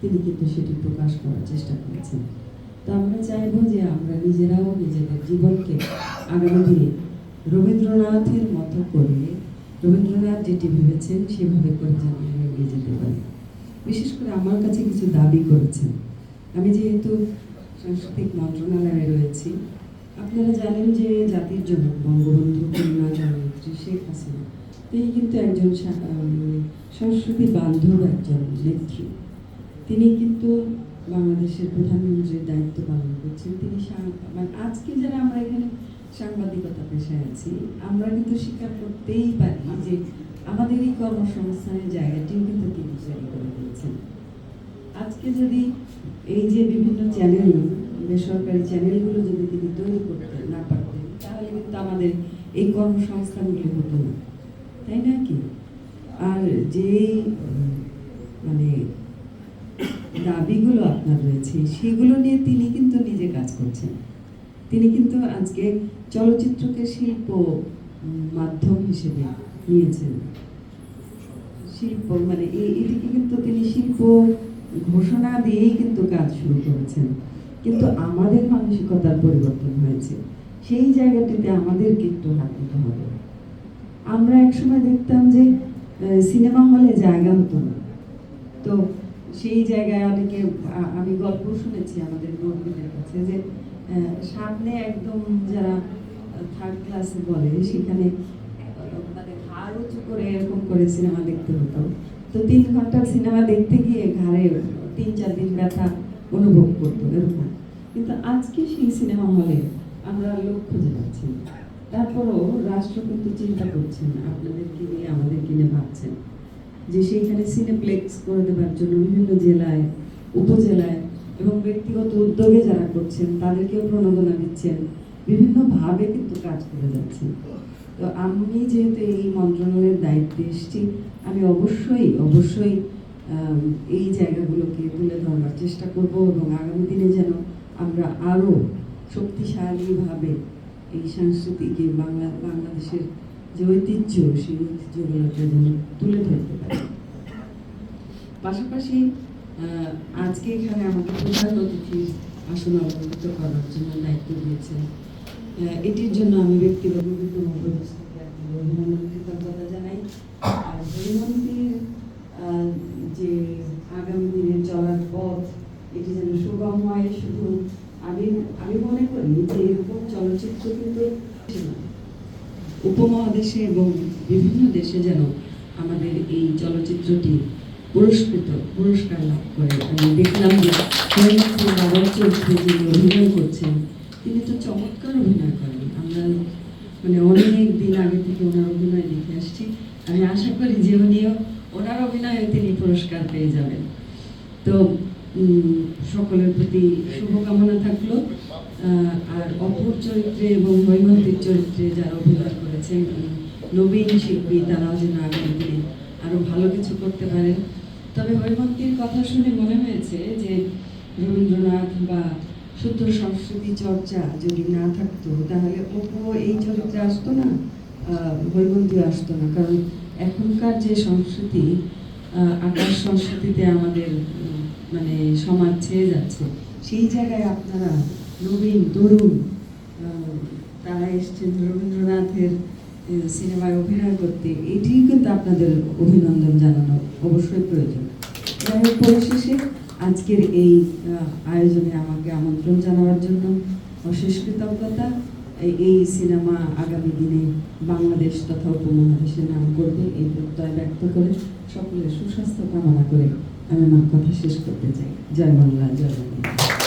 তিনি কিন্তু সেটি প্রকাশ করার চেষ্টা করেছেন। তো আমরা চাইব যে আমরা নিজেরাও নিজেদের জীবনকে আগামী দিনে রবীন্দ্রনাথের মতো করে, রবীন্দ্রনাথ যেটি ভেবেছেন সেভাবে করে যেন এগিয়ে যেতে পারি। বিশেষ করে আমার কাছে কিছু দাবি করেছেন। আমি যেহেতু সাংস্কৃতিক মন্ত্রণালয়ে রয়েছি, আপনারা জানেন যে জাতির জনক বঙ্গবন্ধু কন্যা জননেত্রী শেখ হাসিনা, তিনি কিন্তু একজন সংস্কৃতি বান্ধব একজন নেত্রী। তিনি কিন্তু বাংলাদেশের প্রধানমন্ত্রীর দায়িত্ব পালন করছেন। তিনি মানে আজকে যারা আমরা এখানে সাংবাদিকতা পেশায় আছি, আমরা কিন্তু স্বীকার করতেই পারি যে আমাদের এই কর্মসংস্থানের জায়গাটিও কিন্তু তিনি তৈরি করে দিয়েছেন। আজকে যদি এই যে বিভিন্ন চ্যানেল বেসরকারি চ্যানেলগুলো যদি তিনি তৈরি করতে না পারতেন, তাহলে কিন্তু আমাদের এই কর্মসংস্থানগুলি হতো না। তাই না কি? আর যে মানে দাবিগুলো আপনার রয়েছে, সেগুলো নিয়ে তিনি কিন্তু নিজে কাজ করছেন। তিনি কিন্তু আজকে চলচ্চিত্রকে শিল্প মাধ্যম হিসেবে নিয়েছেন। শিল্প মানে এটিকে কিন্তু তিনি শিল্প ঘোষণা দিয়েই কিন্তু কাজ শুরু করেছেন। কিন্তু আমাদের মানসিকতার পরিবর্তন হয়েছে। সেই জায়গাটিতে আমাদেরকে একটু হাত দিতে হবে। আমরা একসময় দেখতাম যে সিনেমা হলে জায়গা হতো না। তো সেই জায়গায় অনেকে আমি গল্প শুনেছি আমাদের মুরব্বীদের কাছে যে সামনে একদম যারা থার্ড ক্লাসে বলে, সেখানে মানে ঘাড় উঁচু করে এরকম করে সিনেমা দেখতে হতো। তো তিন সিনেমা দেখতে গিয়ে ঘাড়ে তিন চার দিন ব্যথা অনুভব করতো এরকম। কিন্তু আজকে সেই সিনেমা হলে আমরা লোক খুঁজে পাচ্ছি তারপরও রাষ্ট্র কিন্তু চিন্তা করছেন আপনাদেরকে নিয়ে আমাদেরকে নিয়ে ভাবছেন? যে সেইখানে সিনেপ্লেক্স করে দেওয়ার জন্য বিভিন্ন জেলায়, উপজেলায় এবং ব্যক্তিগত উদ্যোগে যারা করছেন, তাদেরকেও প্রণোদনা দিচ্ছেন। বিভিন্নভাবে কিন্তু কাজ করে যাচ্ছেন তো আমি যেহেতু এই মন্ত্রণালয়ের দায়িত্বে এসেছি, আমি অবশ্যই অবশ্যই এই জায়গাগুলোকে তুলে ধরবার চেষ্টা করব এবং আগামী দিনে যেন আমরা আরও শক্তিশালীভাবে এই সাংস্কৃতিক বাংলা, বাংলাদেশের যে ঐতিহ্য সেই ঐতিহ্যগুলোকে যেন তুলে ধরতে পারি পাশাপাশি আজকে এখানে আমাকে প্রধান অতিথির আসন অলঙ্কৃত করার জন্য দায়িত্ব দিয়েছেন। এটির জন্য আমি অভিনন্দন কৃতজ্ঞতা জানাই। আর আহ, যে আগামী দিনে চলার পথ এটি যেন সুগম হয় শুধু আমি আমি মনে করি যে এরকম চলচ্চিত্র কিন্তু উপমহাদেশে এবং বিভিন্ন দেশে যেন আমাদের এই চলচ্চিত্রটি পুরস্কৃত, পুরস্কার লাভ করে। আমি দেখলাম যে যিনি অভিনয় করছেন, তিনি তো চমৎকার অভিনয় করেন। আমরা মানে অনেক দিন আগে থেকে ওনার অভিনয় দেখে আসছি। আমি আশা করি যে উনিও ওনার অভিনয়ে তিনি পুরস্কার পেয়ে যাবেন। তো সকলের প্রতি শুভকামনা থাকল আর অপর চরিত্রে এবং হৈমন্তীর চরিত্রে যারা অভিনয় করেছেন নবীন শিল্পী, তারাও যেন আগামী দিনে আরও ভালো কিছু করতে পারেন। তবে হৈমন্তীর কথা শুনে মনে হয়েছে যে রবীন্দ্রনাথ বা শুদ্ধ সংস্কৃতি চর্চা যদি না থাকতো, তাহলে অপু এই চরিত্রে আসতো না হৈমন্তী আসতো না। কারণ এখনকার যে সংস্কৃতি আকাশ সংস্কৃতিতে আমাদের মানে সমাজ ছেয়ে যাচ্ছে। সেই জায়গায় আপনারা নবীন, তরুণ তারা এসছেন রবীন্দ্রনাথের সিনেমায় অভিনয় করতে। এটি কিন্তু আপনাদের অভিনন্দন জানানো অবশ্যই প্রয়োজন। যাই হোক, পরিশেষে আজকের এই আয়োজনে আমাকে আমন্ত্রণ জানাবার জন্য অশেষ কৃতজ্ঞতা। এই সিনেমা আগামী দিনে বাংলাদেশ তথা উপমহাদেশের নাম করবে এই প্রত্যয় ব্যক্ত করে সকলের সুস্বাস্থ্য কামনা করে আমি আমার কথা শেষ করতে চাই। জয় বাংলা জয় বাংলা।